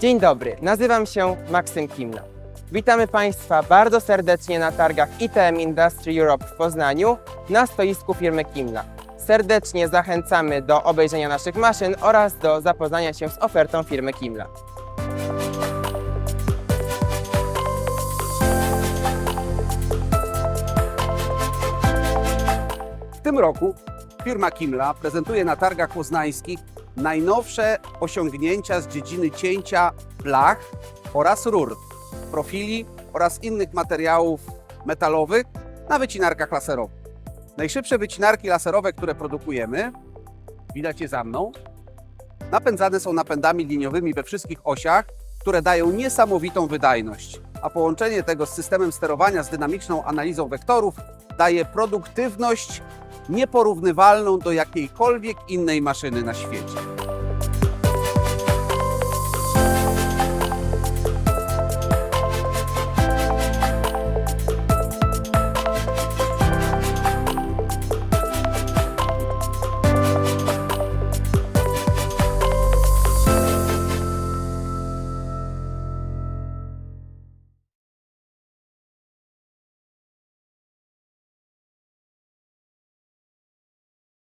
Dzień dobry, nazywam się Maksym Kimna. Witamy Państwa bardzo serdecznie na targach ITM Industry Europe w Poznaniu na stoisku firmy Kimna. Serdecznie zachęcamy do obejrzenia naszych maszyn oraz do zapoznania się z ofertą firmy Kimla. W tym roku firma Kimla prezentuje na targach poznańskich najnowsze osiągnięcia z dziedziny cięcia blach oraz rur, profili oraz innych materiałów metalowych na wycinarkach laserowych. Najszybsze wycinarki laserowe, które produkujemy, widać je za mną, napędzane są napędami liniowymi we wszystkich osiach, które dają niesamowitą wydajność. A połączenie tego z systemem sterowania z dynamiczną analizą wektorów daje produktywność nieporównywalną do jakiejkolwiek innej maszyny na świecie.